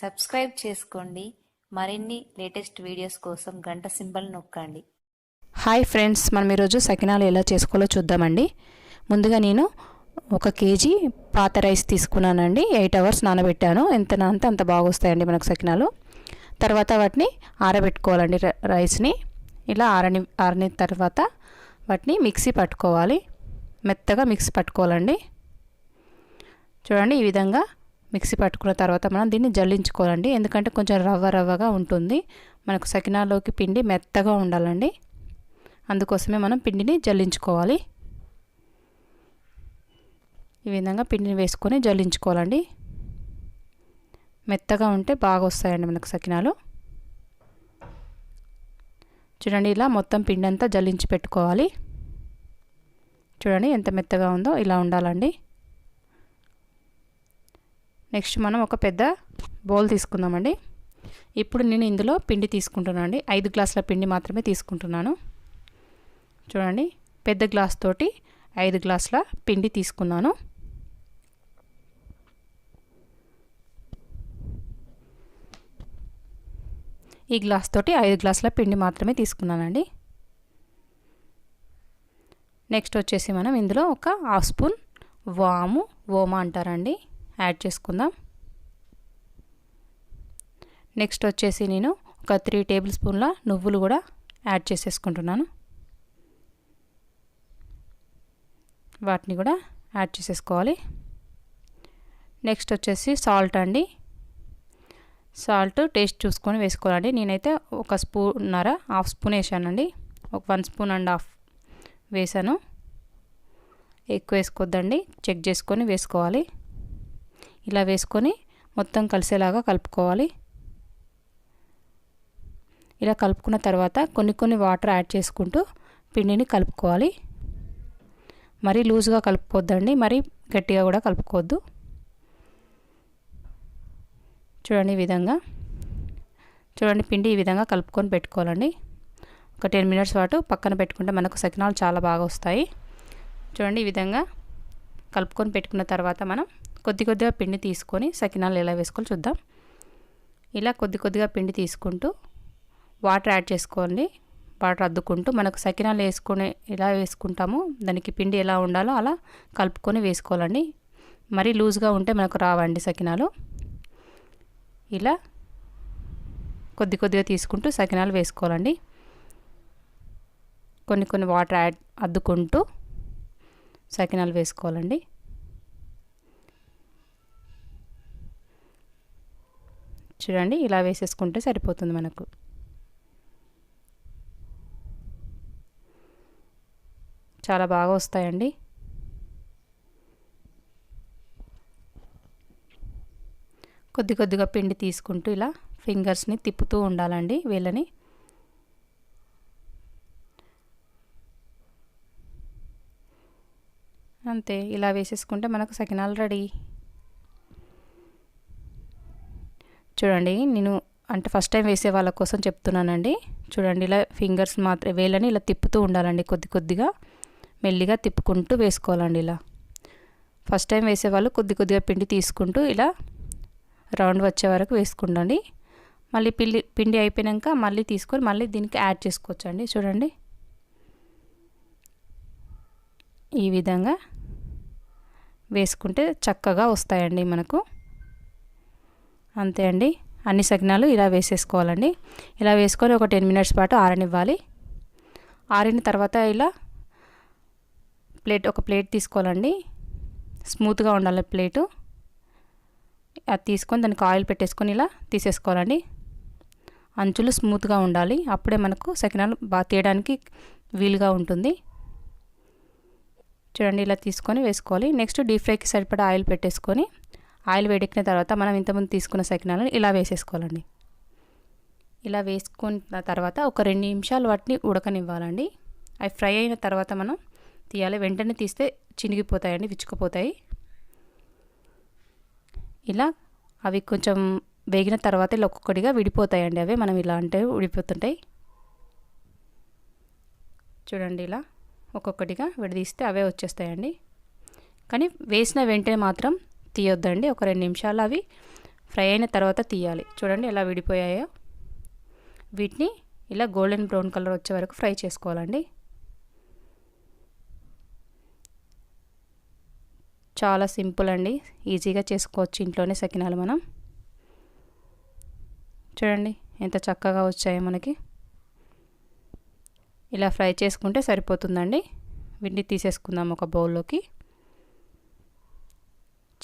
Subscribe చేసుకోండి. మరిన్ని latest videos కోసం గంట సింబల్ నొక్కండి. హాయ్ ఫ్రెండ్స్ మనం ఈరోజు సకినాలు ఎలా చేసుకోవాలో చూద్దామండి. ముందుగా నేను ఒక కేజీ పాత రైస్ తీసుకున్నానండి. ఎయిట్ అవర్స్ నానబెట్టాను. ఎంత నానితే అంత బాగా వస్తాయండి మనకు సకినాలు. తర్వాత వాటిని ఆరబెట్టుకోవాలండి రైస్ని. ఇలా ఆరని ఆరని తర్వాత వాటిని మిక్సీ పట్టుకోవాలి. మెత్తగా మిక్సీ పట్టుకోవాలండి. చూడండి ఈ విధంగా మిక్సీ పట్టుకున్న తర్వాత మనం దీన్ని జల్లించుకోవాలండి. ఎందుకంటే కొంచెం రవ్వ రవ్వగా ఉంటుంది. మనకు సకినాలోకి పిండి మెత్తగా ఉండాలండి. అందుకోసమే మనం పిండిని జల్లించుకోవాలి. ఈ విధంగా పిండిని వేసుకొని జల్లించుకోవాలండి. మెత్తగా ఉంటే బాగా వస్తాయండి మనకు సకినాలు. చూడండి ఇలా మొత్తం పిండి అంతా జల్లించి పెట్టుకోవాలి. చూడండి ఎంత మెత్తగా ఉందో ఇలా ఉండాలండి. నెక్స్ట్ మనం ఒక పెద్ద బౌల్ తీసుకుందామండి. ఇప్పుడు నేను ఇందులో పిండి తీసుకుంటున్నాను అండి. ఐదు గ్లాసుల పిండి మాత్రమే తీసుకుంటున్నాను. చూడండి పెద్ద గ్లాస్ తోటి ఐదు గ్లాసుల పిండి తీసుకున్నాను. ఈ గ్లాస్ తోటి ఐదు గ్లాసుల పిండి మాత్రమే తీసుకున్నానండి. నెక్స్ట్ వచ్చేసి మనం ఇందులో ఒక హాఫ్ స్పూన్ వాము ఓమా అంటారండి. యాడ్ చేసుకుందాం. నెక్స్ట్ వచ్చేసి నేను ఒక త్రీ టేబుల్ స్పూన్ల నువ్వులు కూడా యాడ్ చేసేసుకుంటున్నాను. వాటిని కూడా యాడ్ చేసేసుకోవాలి. నెక్స్ట్ వచ్చేసి సాల్ట్ అండి. సాల్ట్ టేస్ట్ చూసుకొని వేసుకోవాలండి. నేనైతే ఒక స్పూన్నర హాఫ్ స్పూన్ వేసానండి. ఒక వన్ స్పూన్ అండ్ హాఫ్ వేసాను. ఎక్కువ వేసుకోవద్దండి. చెక్ చేసుకొని వేసుకోవాలి. ఇలా వేసుకొని మొత్తం కలిసేలాగా కలుపుకోవాలి. ఇలా కలుపుకున్న తర్వాత కొన్ని కొన్ని వాటర్ యాడ్ చేసుకుంటూ పిండిని కలుపుకోవాలి. మరీ లూజ్గా కలుపుకోవద్దండి మరీ గట్టిగా కూడా కలుపుకోవద్దు. చూడండి ఈ విధంగా. చూడండి పిండి ఈ విధంగా కలుపుకొని పెట్టుకోవాలండి. ఒక టెన్ మినిట్స్ పాటు పక్కన పెట్టుకుంటే మనకు సకినాలు చాలా బాగా వస్తాయి. చూడండి ఈ విధంగా కలుపుకొని పెట్టుకున్న తర్వాత మనం కొద్ది కొద్దిగా పిండి తీసుకొని సకినాలు ఎలా వేసుకోవాలి చూద్దాం. ఇలా కొద్ది కొద్దిగా పిండి తీసుకుంటూ వాటర్ యాడ్ చేసుకోండి. వాటర్ అద్దుకుంటూ మనకు సకినాలు వేసుకునే ఎలా వేసుకుంటామో దానికి పిండి ఎలా ఉండాలో అలా కలుపుకొని వేసుకోవాలండి. మరీ లూజ్గా ఉంటే మనకు రావండి సకినాలు. ఇలా కొద్ది కొద్దిగా తీసుకుంటూ సకినాలు వేసుకోవాలండి. కొన్ని కొన్ని వాటర్ యాడ్ అద్దుకుంటూ సకినాలు వేసుకోవాలండి. చూడండి ఇలా వేసేసుకుంటే సరిపోతుంది మనకు. చాలా బాగా వస్తాయండి. కొద్ది కొద్దిగా పిండి తీసుకుంటూ ఇలా ఫింగర్స్ని తిప్పుతూ ఉండాలండి వీళ్ళని. అంతే ఇలా వేసేసుకుంటే మనకు సకినాలు రెడీ. చూడండి నేను అంటే ఫస్ట్ టైం వేసే వాళ్ళ కోసం చెప్తున్నానండి. చూడండి ఇలా ఫింగర్స్ మాత్రం వేలని ఇలా తిప్పుతూ ఉండాలండి కొద్ది కొద్దిగా. మెల్లిగా తిప్పుకుంటూ వేసుకోవాలండి ఇలా. ఫస్ట్ టైం వేసేవాళ్ళు కొద్ది కొద్దిగా పిండి తీసుకుంటూ ఇలా రౌండ్ వచ్చే వరకు వేసుకుండండి. మళ్ళీ పిండి పిండి అయిపోయాక మళ్ళీ తీసుకొని మళ్ళీ దీనికి యాడ్ చేసుకోవచ్చండి. చూడండి. ఈ విధంగా వేసుకుంటే చక్కగా వస్తాయండి మనకు. అంతే అండి. అన్ని సగ్నాలు ఇలా వేసేసుకోవాలండి. ఇలా వేసుకొని ఒక టెన్ మినిట్స్ పాటు ఆరనివ్వాలి. ఆరిన తర్వాత ఇలా ప్లేట్ ఒక ప్లేట్ తీసుకోవాలండి. స్మూత్గా ఉండాలి ప్లేటు. అది తీసుకొని దానికి ఆయిల్ పెట్టేసుకొని ఇలా తీసేసుకోవాలండి. అంచులు స్మూత్గా ఉండాలి. అప్పుడే మనకు సకినాలు బాగా తీయడానికి వీలుగా ఉంటుంది. చూడండి ఇలా తీసుకొని వేసుకోవాలి. నెక్స్ట్ డీప్ ఫ్రైకి సరిపడా ఆయిల్ పెట్టేసుకొని ఆయిల్ వేడెక్కిన తర్వాత మనం ఇంతకుముందు తీసుకున్న సకినాలను ఇలా వేసేసుకోవాలండి. ఇలా వేసుకున్న తర్వాత ఒక రెండు నిమిషాలు వాటిని ఉడకనివ్వాలండి. అవి ఫ్రై అయిన తర్వాత మనం తీయాలి. వెంటనే తీస్తే చినిగిపోతాయండి విచ్చుకుపోతాయి. ఇలా అవి కొంచెం వేగిన తర్వాత ఇలా ఒక్కొక్కటిగా విడిపోతాయండి అవి. మనం ఇలా అంటే విడిపోతుంటాయి. చూడండి ఇలా ఒక్కొక్కటిగా విడదీస్తే అవే వచ్చేస్తాయండి. కానీ వేసిన వెంటనే మాత్రం తీయొద్దండి ఒక రెండు నిమిషాలు అవి ఫ్రై అయిన తర్వాత తీయాలి. చూడండి ఎలా విడిపోయాయో. వీటిని ఇలా గోల్డెన్ బ్రౌన్ కలర్ వచ్చే వరకు ఫ్రై చేసుకోవాలండి. చాలా సింపుల్ అండి. ఈజీగా చేసుకోవచ్చు ఇంట్లోనే సకినాలు మనం. చూడండి ఎంత చక్కగా వచ్చాయో మనకి. ఇలా ఫ్రై చేసుకుంటే సరిపోతుందండి. వీటిని తీసేసుకుందాం ఒక బౌల్లోకి.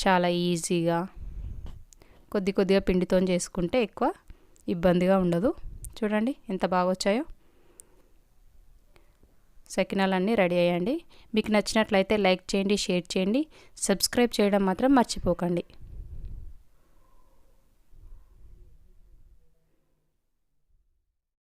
చాలా ఈజీగా కొద్ది కొద్దిగా పిండితో చేసుకుంటే ఎక్కువ ఇబ్బందిగా ఉండదు. చూడండి ఎంత బాగా వచ్చాయో. సకినాలన్నీ రెడీ అయ్యండి. మీకు నచ్చినట్లయితే లైక్ చేయండి షేర్ చేయండి. సబ్స్క్రైబ్ చేయడం మాత్రం మర్చిపోకండి.